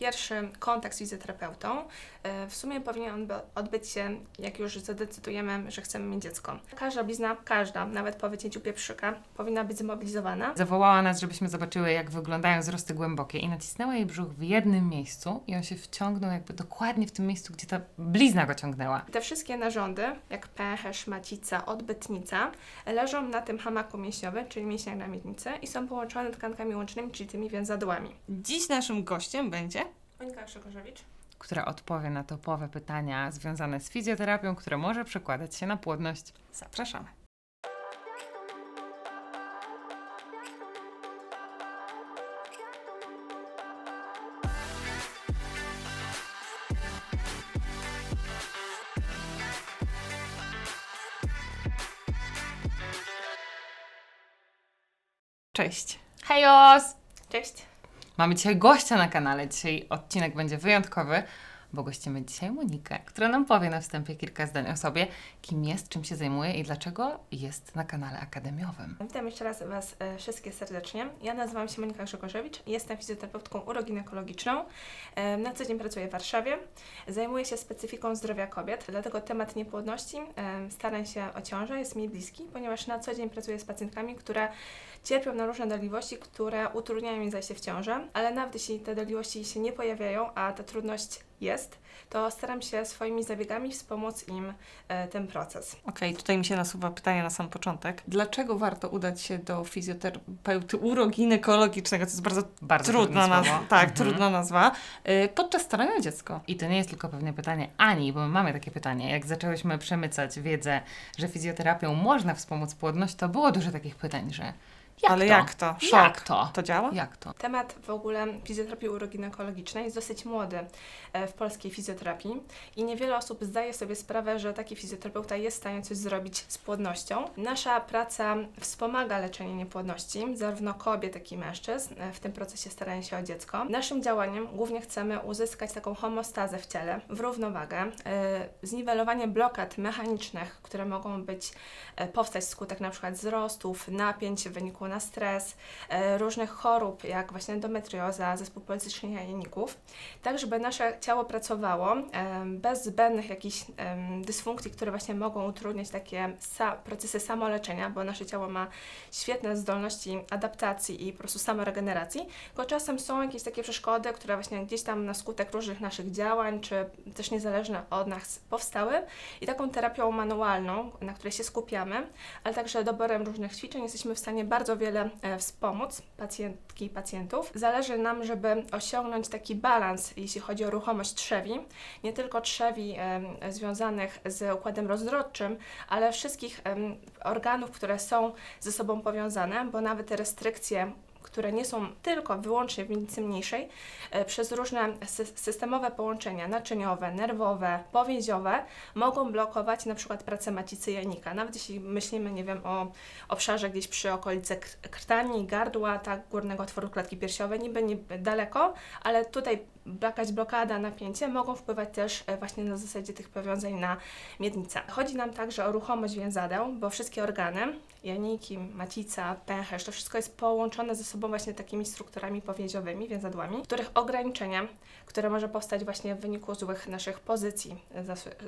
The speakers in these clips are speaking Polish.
Pierwszy kontakt z fizjoterapeutą e, w sumie powinien odbyć się, jak już zadecydujemy, że chcemy mieć dziecko. Każda blizna, każda, nawet po wycięciu pieprzyka, powinna być zmobilizowana. Zawołała nas, żebyśmy zobaczyły, jak wyglądają wzrosty głębokie i nacisnęła jej brzuch w jednym miejscu i on się wciągnął jakby dokładnie w tym miejscu, gdzie ta blizna go ciągnęła. Te wszystkie narządy, jak pęcherz, macica, odbytnica, leżą na tym hamaku mięśniowym, czyli mięśniach na miednicy i są połączone tkankami łącznymi, czyli tymi więzadłami. Dziś naszym gościem będzie Monika Krzykorzewicz. która odpowie na topowe pytania związane z fizjoterapią, które może przekładać się na płodność. Zapraszamy. Cześć. Hejos! Cześć. Mamy dzisiaj gościa na kanale. Dzisiaj odcinek będzie wyjątkowy, bo gościmy dzisiaj Monikę, która nam powie na wstępie kilka zdań o sobie, kim jest, czym się zajmuje i dlaczego jest na kanale akademiowym. Witam jeszcze raz Was e, wszystkie serdecznie. Ja nazywam się Monika Grzegorzewicz, jestem fizjoterapeutką uroginekologiczną. E, Na co dzień pracuję w Warszawie. Zajmuję się specyfiką zdrowia kobiet, dlatego temat niepłodności, e, starań się o ciążę jest mi bliski, ponieważ na co dzień pracuję z pacjentkami, które cierpią na różne dolegliwości, które utrudniają im zajście w ciążę, ale nawet jeśli te dolegliwości się nie pojawiają, a ta trudność jest, to staram się swoimi zabiegami wspomóc im e, ten proces. Okej, tutaj mi się nasuwa pytanie na sam początek. Dlaczego warto udać się do fizjoterapeuty uroginekologicznego? To jest bardzo, Bardzo trudna nazwa. Tak, Mhm. trudna nazwa. Y, podczas starania o dziecko. I to nie jest tylko pewne pytanie Ani, bo my mamy takie pytanie. Jak zaczęłyśmy przemycać wiedzę, że fizjoterapią można wspomóc płodność, to było dużo takich pytań, że jak Ale to? jak to? Szok. Jak to? To działa? Jak to? Temat w ogóle fizjoterapii uroginekologicznej jest dosyć młody e, w polskiej fizjoterapii i niewiele osób zdaje sobie sprawę, że taki fizjoterapeuta jest w stanie coś zrobić z płodnością. Nasza praca wspomaga leczenie niepłodności, zarówno kobiet, jak i mężczyzn e, w tym procesie starania się o dziecko. Naszym działaniem głównie chcemy uzyskać taką homostazę w ciele, w równowagę, e, zniwelowanie blokad mechanicznych, które mogą być e, powstać wskutek na przykład wzrostów, napięć w wyniku na stres, e, różnych chorób, jak właśnie endometrioza, zespół policycznych jajników, tak żeby nasze ciało pracowało e, bez zbędnych jakichś em, dysfunkcji, które właśnie mogą utrudniać takie procesy samoleczenia, bo nasze ciało ma świetne zdolności adaptacji i po prostu samoregeneracji, tylko czasem są jakieś takie przeszkody, które właśnie gdzieś tam na skutek różnych naszych działań, czy też niezależne od nas powstały. I taką terapią manualną, na której się skupiamy, ale także doborem różnych ćwiczeń jesteśmy w stanie bardzo wiele e, wspomóc pacjentki i pacjentów. Zależy nam, żeby osiągnąć taki balans, jeśli chodzi o ruchomość trzewi, nie tylko trzewi związanych z układem rozrodczym, ale wszystkich organów, które są ze sobą powiązane, bo nawet restrykcje które nie są tylko wyłącznie w miednicy mniejszej, e, przez różne sy- systemowe połączenia naczyniowe, nerwowe, powięziowe mogą blokować na przykład pracę macicy jajnika. Nawet jeśli myślimy, nie wiem, o obszarze gdzieś przy okolicy kr- krtani, gardła, tak, górnego otworu klatki piersiowej, niby nie daleko, ale tutaj jakaś blokada, napięcie mogą wpływać też e, właśnie na zasadzie tych powiązań na miednicę. Chodzi nam także o ruchomość więzadeł, bo wszystkie organy, jajniki, macica, pęcherz, to wszystko jest połączone ze sobą właśnie takimi strukturami powięziowymi, więzadłami, których ograniczenie, które może powstać właśnie w wyniku złych naszych pozycji,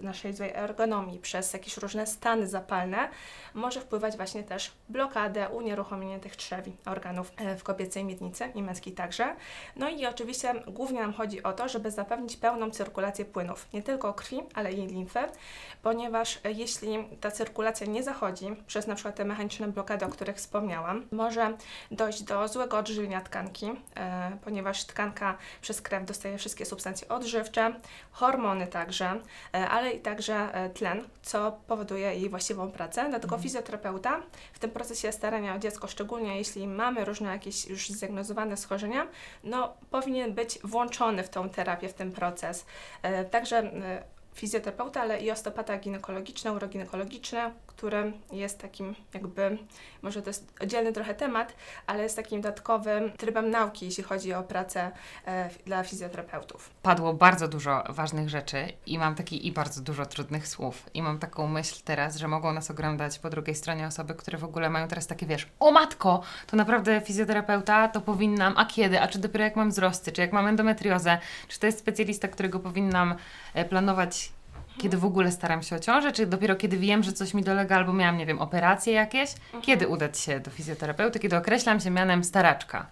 naszej złej ergonomii, przez jakieś różne stany zapalne, może wpływać właśnie też blokadę, unieruchomienie tych trzewi organów e, w kobiecej miednicy i męskiej także. No i oczywiście głównie nam chodzi o to, żeby zapewnić pełną cyrkulację płynów, nie tylko krwi, ale i limfy, ponieważ e, jeśli ta cyrkulacja nie zachodzi przez na przykład te mechaniczne blokady, o których wspomniałam, może dojść do złego odżywienia tkanki, e, ponieważ tkanka przez krew dostaje wszystkie substancje odżywcze, hormony także, e, ale i także e, tlen, co powoduje jej właściwą pracę. Dlatego fizjoterapeuta w tym procesie starania o dziecko, szczególnie jeśli mamy różne jakieś już zdiagnozowane schorzenia, no powinien być włączony w tą terapię, w ten proces. E, Także fizjoterapeuta, ale i osteopata ginekologiczny, uroginekologiczny, który jest takim jakby, może to jest oddzielny trochę temat, ale jest takim dodatkowym trybem nauki, jeśli chodzi o pracę e, dla fizjoterapeutów. Padło bardzo dużo ważnych rzeczy i mam taki i bardzo dużo trudnych słów. I mam taką myśl teraz, że mogą nas oglądać po drugiej stronie osoby, które w ogóle mają teraz takie, wiesz, o matko, to naprawdę fizjoterapeuta, to powinnam, a kiedy, a czy dopiero jak mam wzrosty, czy jak mam endometriozę, czy to jest specjalista, którego powinnam e, planować kiedy w ogóle staram się o ciążę, czy dopiero kiedy wiem, że coś mi dolega, albo miałam, nie wiem, operacje jakieś? Kiedy udać się do fizjoterapeuty, kiedy określam się mianem staraczka?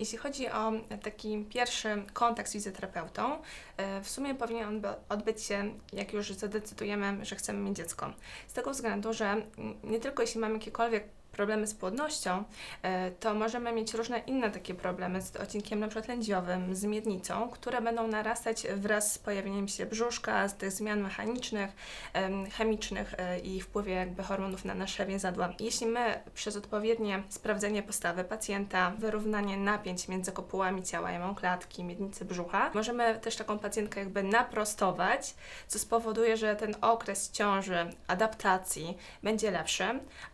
Jeśli chodzi o taki pierwszy kontakt z fizjoterapeutą, e, w sumie powinien on by- odbyć się, jak już zadecydujemy, że chcemy mieć dziecko. Z tego względu, że nie tylko jeśli mamy jakiekolwiek problemy z płodnością, e, to możemy mieć różne inne takie problemy z odcinkiem na przykład lędźwiowym, z miednicą, które będą narastać wraz z pojawieniem się brzuszka, z tych zmian mechanicznych, em, chemicznych e, i wpływie jakby hormonów na nasze więzadła. Jeśli my przez odpowiednie sprawdzenie postawy pacjenta, wyrównanie napięć między kopułami ciała, jamą klatki, miednicy brzucha, możemy też taką pacjentkę jakby naprostować, co spowoduje, że ten okres ciąży, adaptacji będzie lepszy,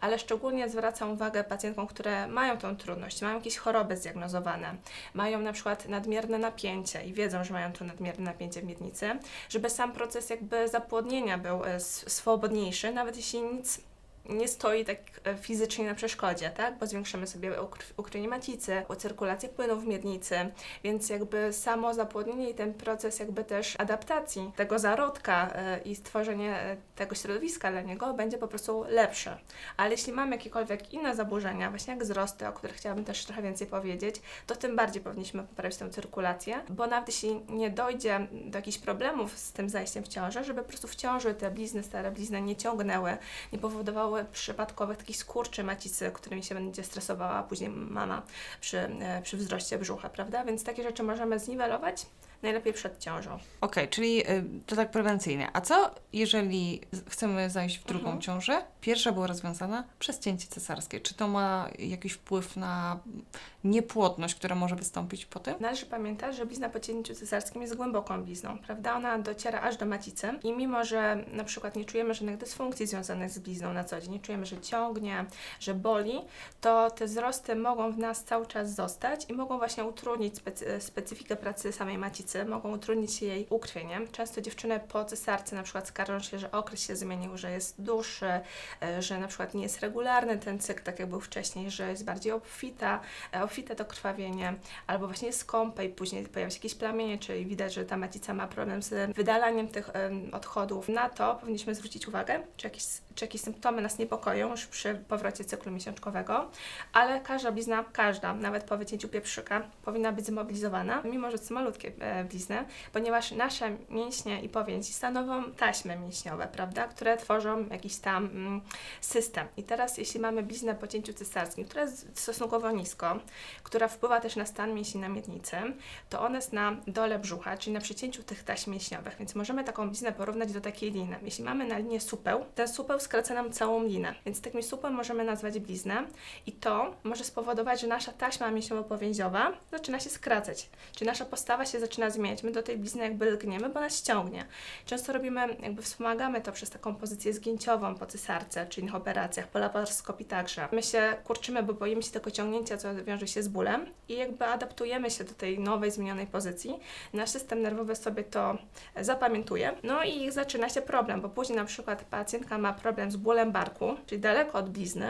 ale szczególnie zwracam uwagę pacjentkom, które mają tą trudność, mają jakieś choroby zdiagnozowane, mają na przykład nadmierne napięcie i wiedzą, że mają to nadmierne napięcie w miednicy, żeby sam proces jakby zapłodnienia był e, swobodniejszy, nawet jeśli nic nie stoi tak e, fizycznie na przeszkodzie, tak? Bo zwiększymy sobie ukr- ukrycie macicy, cyrkulację płynów w miednicy, więc jakby samo zapłodnienie i ten proces jakby też adaptacji tego zarodka e, i stworzenie tego środowiska dla niego będzie po prostu lepsze. Ale jeśli mamy jakiekolwiek inne zaburzenia, właśnie jak wzrosty, o których chciałabym też trochę więcej powiedzieć, to tym bardziej powinniśmy poprawić tę cyrkulację, bo nawet jeśli nie dojdzie do jakichś problemów z tym zajściem w ciążę, żeby po prostu w ciąży te blizny, stare blizny nie ciągnęły, nie powodowały przypadkowych takich skurczy macicy, którymi się będzie stresowała później mama przy, e, przy wzroście brzucha, prawda? Więc takie rzeczy możemy zniwelować najlepiej przed ciążą. Okej, czyli y, to tak prewencyjnie. A co jeżeli chcemy zajść w drugą Mhm. ciążę? Pierwsza była rozwiązana przez cięcie cesarskie. Czy to ma jakiś wpływ na niepłodność, która może wystąpić po tym? Należy pamiętać, że blizna po cięciu cesarskim jest głęboką blizną, prawda? Ona dociera aż do macicy i mimo, że na przykład nie czujemy żadnych dysfunkcji związanych z blizną na co dzień, nie czujemy, że ciągnie, że boli, to te wzrosty mogą w nas cały czas zostać i mogą właśnie utrudnić specy- specyfikę pracy samej macicy, mogą utrudnić jej ukrwienie. Często dziewczyny po cesarce na przykład skarżą się, że okres się zmienił, że jest dłuższy, e, że na przykład nie jest regularny ten cykl, tak jak był wcześniej, że jest bardziej obfita, e, obfite to krwawienie, albo właśnie jest skąpe i później pojawia się jakieś plamienie, czyli widać, że ta macica ma problem z wydalaniem tych odchodów. Na to powinniśmy zwrócić uwagę, czy jakieś, czy jakieś symptomy nas niepokoją już przy powrocie cyklu miesiączkowego, ale każda blizna, każda, nawet po wycięciu pieprzyka, powinna być zmobilizowana, mimo że są malutkie blizny, ponieważ nasze mięśnie i powięzi stanowią taśmy mięśniowe, prawda, które tworzą jakiś tam mm, system. I teraz, jeśli mamy bliznę po cięciu cesarskim, która jest stosunkowo nisko, która wpływa też na stan mięśni na miednicy, to ona jest na dole brzucha, czyli na przecięciu tych taśm mięśniowych, więc możemy taką bliznę porównać do takiej liny. Jeśli mamy na linię supeł, ten supeł skraca nam całą linę, więc takim supeł możemy nazwać bliznę i to może spowodować, że nasza taśma mięśniowo-powięziowa zaczyna się skracać, czyli nasza postawa się zaczyna zmieniać. My do tej blizny jakby lgniemy, bo nas ściągnie. Często robimy, jakby wspomagamy to przez taką pozycję zgięciową po cesarce, czy innych operacjach, po laparoskopii także. My się kurczymy, bo boimy się tego ciągnięcia, co wiąże się z bólem i jakby adaptujemy się do tej nowej, zmienionej pozycji. Nasz system nerwowy sobie to zapamiętuje, no i zaczyna się problem, bo później na przykład pacjentka ma problem z bólem barku, czyli daleko od blizny,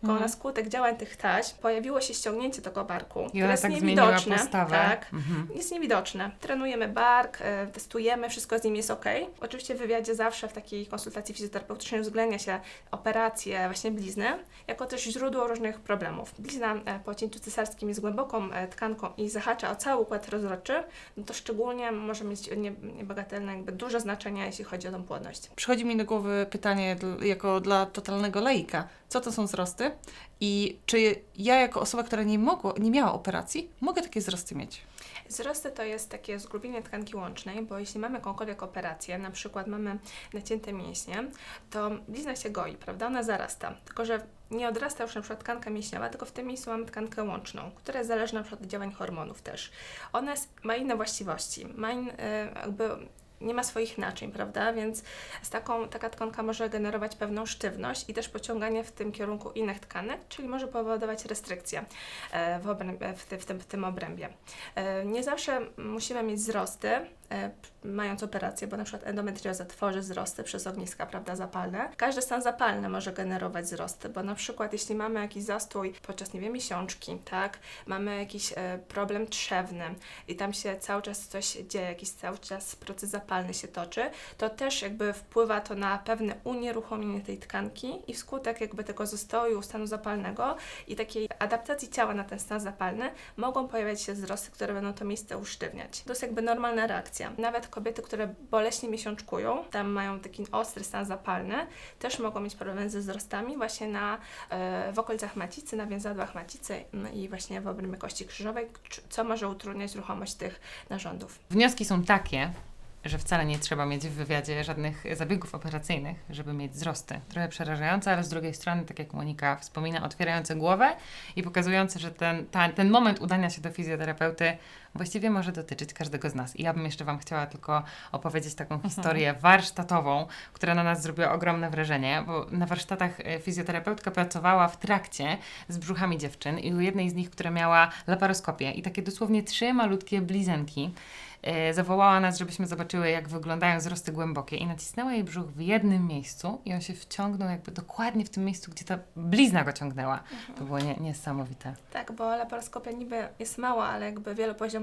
tylko Mhm. na skutek działań tych taśm pojawiło się ściągnięcie tego barku, I które jest tak niewidoczne. Tak, Mhm. jest niewidoczne. Trenujemy bark, e, testujemy, wszystko z nim jest ok. Oczywiście w wywiadzie zawsze w takiej konsultacji fizjoterapeutycznej uwzględnia się operacje, właśnie blizny, jako też źródło różnych problemów. Blizna e, po cięciu cesarskim jest głęboką e, tkanką i zahacza o cały układ rozrodczy, no to szczególnie może mieć nie- niebagatelne, jakby duże znaczenie, jeśli chodzi o tą płodność. Przychodzi mi do głowy pytanie jako dla totalnego laika. Co to są wzrosty? I czy ja jako osoba, która nie, mogła, nie miała operacji, mogę takie wzrosty mieć? Wzrosty to jest takie zgrubienie tkanki łącznej, bo jeśli mamy jakąkolwiek operację, na przykład mamy nacięte mięśnie, to blizna się goi, prawda? Ona zarasta. Tylko, że nie odrasta już na przykład tkanka mięśniowa, tylko w tym miejscu mamy tkankę łączną, która jest zależna na przykład od działań hormonów też. Ona ma inne właściwości, ma in, e, jakby nie ma swoich naczyń, prawda? Więc z taką, taka tkanka może generować pewną sztywność i też pociąganie w tym kierunku innych tkanek, czyli może powodować restrykcje e, w, w, ty, w, tym, w tym obrębie. E, Nie zawsze musimy mieć wzrosty, mając operację, bo na przykład endometrioza tworzy wzrosty przez ogniska, prawda, zapalne. Każdy stan zapalny może generować wzrosty, bo na przykład jeśli mamy jakiś zastój podczas, nie wiem, miesiączki, tak, mamy jakiś e, problem trzewny i tam się cały czas coś dzieje, jakiś cały czas proces zapalny się toczy, to też jakby wpływa to na pewne unieruchomienie tej tkanki i wskutek jakby tego zastoju stanu zapalnego i takiej adaptacji ciała na ten stan zapalny mogą pojawiać się wzrosty, które będą to miejsce usztywniać. To jest jakby normalna reakcja. Nawet kobiety, które boleśnie miesiączkują, tam mają taki ostry stan zapalny, też mogą mieć problemy ze wzrostami właśnie na, e, w okolicach macicy, na więzadłach macicy mm, i właśnie w obrębie kości krzyżowej, co może utrudniać ruchomość tych narządów. Wnioski są takie, że wcale nie trzeba mieć w wywiadzie żadnych zabiegów operacyjnych, żeby mieć wzrosty. Trochę przerażające, ale z drugiej strony, tak jak Monika wspomina, otwierające głowę i pokazujące, że ten, ta, ten moment udania się do fizjoterapeuty właściwie może dotyczyć każdego z nas. I ja bym jeszcze Wam chciała tylko opowiedzieć taką historię warsztatową, która na nas zrobiła ogromne wrażenie, bo na warsztatach e, fizjoterapeutka pracowała w trakcie z brzuchami dziewczyn i u jednej z nich, która miała laparoskopię i takie dosłownie trzy malutkie blizenki, e, zawołała nas, żebyśmy zobaczyły, jak wyglądają wzrosty głębokie i nacisnęła jej brzuch w jednym miejscu i on się wciągnął jakby dokładnie w tym miejscu, gdzie ta blizna go ciągnęła. To było nie, niesamowite. Tak, bo laparoskopia niby jest mała, ale jakby wielopoziomowa,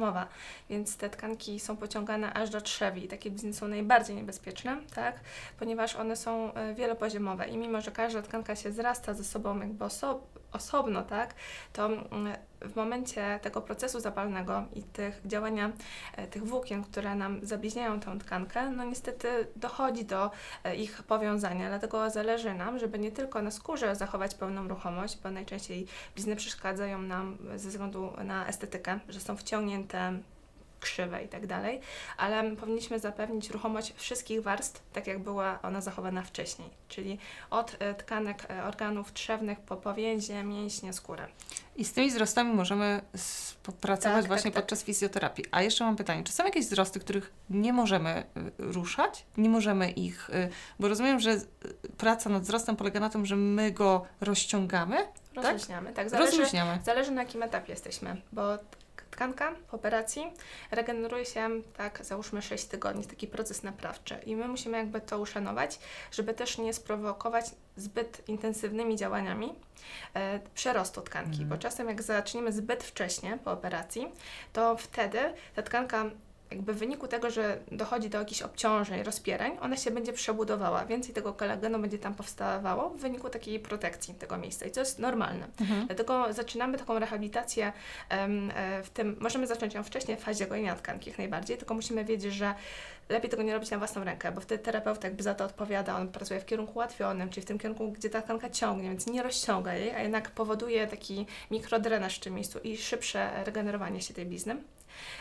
więc te tkanki są pociągane aż do trzewi takie blizny są najbardziej niebezpieczne, tak, ponieważ one są e, wielopoziomowe i mimo, że każda tkanka się zrasta ze sobą jakby oso- osobno, tak, to mm, w momencie tego procesu zapalnego i tych działania e, tych włókien, które nam zabliźniają tą tkankę, no niestety dochodzi do e, ich powiązania, dlatego zależy nam, żeby nie tylko na skórze zachować pełną ruchomość, bo najczęściej blizny przeszkadzają nam ze względu na estetykę, że są wciągnięte krzywe i tak dalej, ale powinniśmy zapewnić ruchomość wszystkich warstw, tak jak była ona zachowana wcześniej, czyli od e, tkanek e, organów trzewnych po powięzie, mięśnie, skórę. I z tymi wzrostami możemy współpracować Tak, właśnie tak, tak. podczas fizjoterapii. A jeszcze mam pytanie, czy są jakieś wzrosty, których nie możemy y, ruszać? Nie możemy ich, bo rozumiem, że praca nad wzrostem polega na tym, że my go rozciągamy, Rozluźniamy, tak, zależy, rozluźniamy. Zależy na jakim etapie jesteśmy, bo tkanka po operacji regeneruje się, tak, załóżmy 6 tygodni, taki proces naprawczy i my musimy jakby to uszanować, żeby też nie sprowokować zbyt intensywnymi działaniami e, przerostu tkanki, Mhm. bo czasem jak zaczniemy zbyt wcześnie po operacji, to wtedy ta tkanka jakby w wyniku tego, że dochodzi do jakichś obciążeń, rozpierań, ona się będzie przebudowała, więcej tego kolagenu będzie tam powstawało w wyniku takiej protekcji tego miejsca i to jest normalne. Mhm. Dlatego zaczynamy taką rehabilitację e, w tym, możemy zacząć ją wcześniej w fazie gojenia tkanki jak najbardziej, tylko musimy wiedzieć, że lepiej tego nie robić na własną rękę, bo wtedy terapeuta jakby za to odpowiada, on pracuje w kierunku ułatwionym, czyli w tym kierunku, gdzie ta tkanka ciągnie, więc nie rozciąga jej, a jednak powoduje taki mikrodrenaż w tym miejscu i szybsze regenerowanie się tej blizny.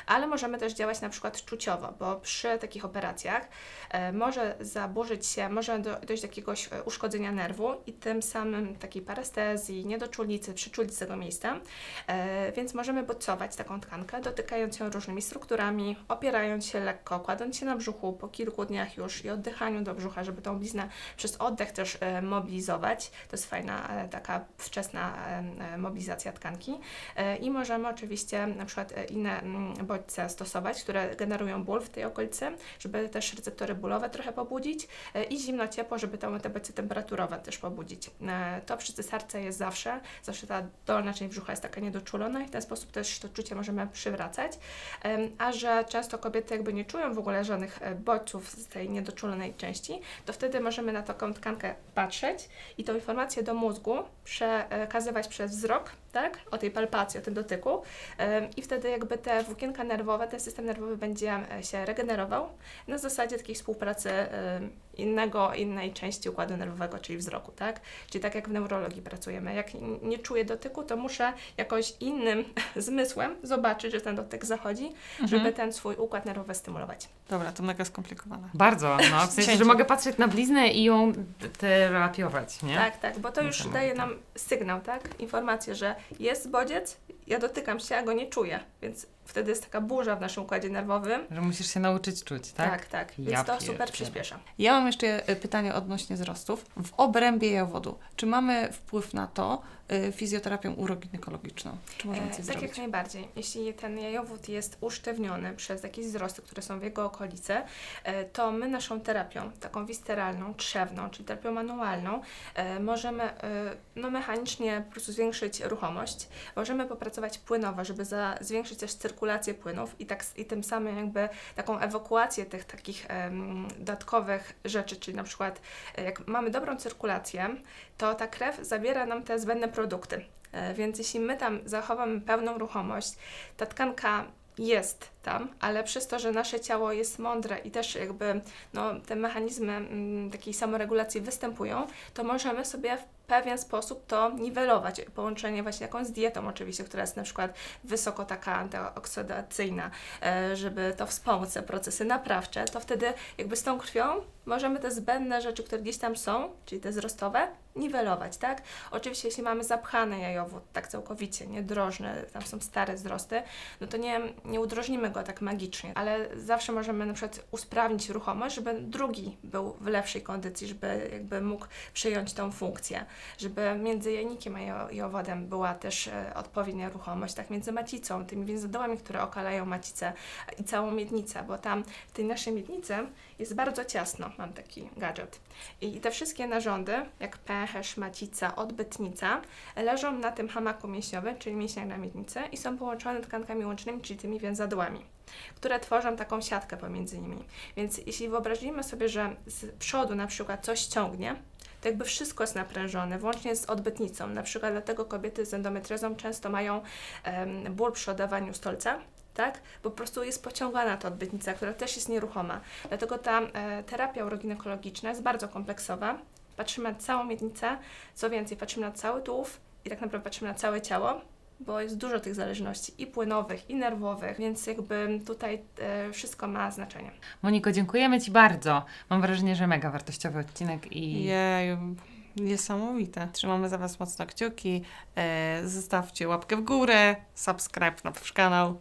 Ale możemy też działać na przykład czuciowo, bo przy takich operacjach e, może zaburzyć się, może do, dojść do jakiegoś e, uszkodzenia nerwu i tym samym takiej parestezji, niedoczulicy, przyczulicy tego miejsca. E, więc możemy bodźcować taką tkankę, dotykając ją różnymi strukturami, opierając się lekko, kładąc się na brzuchu po kilku dniach już i oddychaniu do brzucha, żeby tą bliznę przez oddech też mobilizować. To jest fajna taka wczesna mobilizacja tkanki. I możemy oczywiście na przykład inne mm, bodźce stosować, które generują ból w tej okolicy, żeby też receptory bólowe trochę pobudzić e, i zimno-ciepło, żeby tą, te bodźce temperaturowe też pobudzić. E, To przy cesarce jest zawsze, zawsze ta dolna część brzucha jest taka niedoczulona i w ten sposób też to czucie możemy przywracać. A że często kobiety jakby nie czują w ogóle żadnych e, bodźców z tej niedoczulonej części, to wtedy możemy na taką tkankę patrzeć i tą informację do mózgu przekazywać przez wzrok, tak? O tej palpacji, o tym dotyku. I wtedy jakby te włókienka nerwowe, ten system nerwowy będzie e, się regenerował na zasadzie takiej współpracy innego, innej części układu nerwowego, czyli wzroku, tak? Czyli tak jak w neurologii pracujemy. Jak nie czuję dotyku, to muszę jakoś innym zmysłem zobaczyć, że ten dotyk zachodzi, żeby ten swój układ nerwowy stymulować. Dobra, to mega skomplikowane. Bardzo, no, w sensie, że mogę patrzeć na bliznę i ją terapiować, nie? Tak, tak, bo to już daje nam sygnał, tak? Informację, że jest bodziec ja dotykam się, a go nie czuję, więc wtedy jest taka burza w naszym układzie nerwowym. Że musisz się nauczyć czuć, tak? Tak, tak. Więc Ja to super przyspiesza. Ja mam jeszcze e, pytanie odnośnie wzrostów. W obrębie jawodu, czy mamy wpływ na to y, fizjoterapią uroginekologiczną? Czy możemy coś E, tak zrobić? jak najbardziej. Jeśli ten jajowód jest usztywniony przez jakieś wzrosty, które są w jego okolicy, e, to my naszą terapią, taką wisteralną, trzewną, czyli terapią manualną, e, możemy e, no, mechanicznie po prostu zwiększyć ruchomość. Możemy popracować płynowo, żeby za, zwiększyć też cyrkulację płynów i, tak, i tym samym jakby taką ewakuację tych takich em, dodatkowych rzeczy, czyli na przykład e, jak mamy dobrą cyrkulację, to ta krew zabiera nam te zbędne produkty. E, Więc jeśli my tam zachowamy pełną ruchomość, ta tkanka jest tam, ale przez to, że nasze ciało jest mądre i też jakby no, te mechanizmy mm, takiej samoregulacji występują, to możemy sobie pewien sposób to niwelować. Połączenie właśnie jakąś z dietą oczywiście, która jest na przykład wysoko taka antyoksydacyjna, e, żeby to wspomóc te procesy naprawcze, to wtedy jakby z tą krwią możemy te zbędne rzeczy, które gdzieś tam są, czyli te wzrostowe, niwelować, tak? Oczywiście, jeśli mamy zapchany jajowód, tak całkowicie, niedrożny, tam są stare wzrosty, no to nie, nie udrożnimy go tak magicznie, ale zawsze możemy na przykład usprawnić ruchomość, żeby drugi był w lepszej kondycji, żeby jakby mógł przyjąć tą funkcję, żeby między jajnikiem a jo- jowodem była też e, odpowiednia ruchomość, tak między macicą, tymi więzadołami, które okalają macicę i całą miednicę, bo tam w tej naszej miednicy jest bardzo ciasno, mam taki gadżet. I te wszystkie narządy, jak pęcherz, macica, odbytnica, leżą na tym hamaku mięśniowym, czyli mięśniach na miednicy i są połączone tkankami łącznymi, czyli tymi więzadłami, które tworzą taką siatkę pomiędzy nimi. Więc jeśli wyobrazimy sobie, że z przodu na przykład coś ciągnie, to jakby wszystko jest naprężone, włącznie z odbytnicą. Na przykład dlatego kobiety z endometriozą często mają em, ból przy oddawaniu stolca, tak? Bo po prostu jest pociągana ta odbytnica, która też jest nieruchoma. Dlatego ta e, terapia uroginekologiczna jest bardzo kompleksowa. Patrzymy na całą miednicę, co więcej, patrzymy na cały tułów i tak naprawdę patrzymy na całe ciało, bo jest dużo tych zależności i płynowych, i nerwowych, więc jakby tutaj e, wszystko ma znaczenie. Moniko, dziękujemy Ci bardzo. Mam wrażenie, że mega wartościowy odcinek i Jeju, niesamowite. Trzymamy za Was mocno kciuki. E, zostawcie łapkę w górę, subscribe na nasz kanał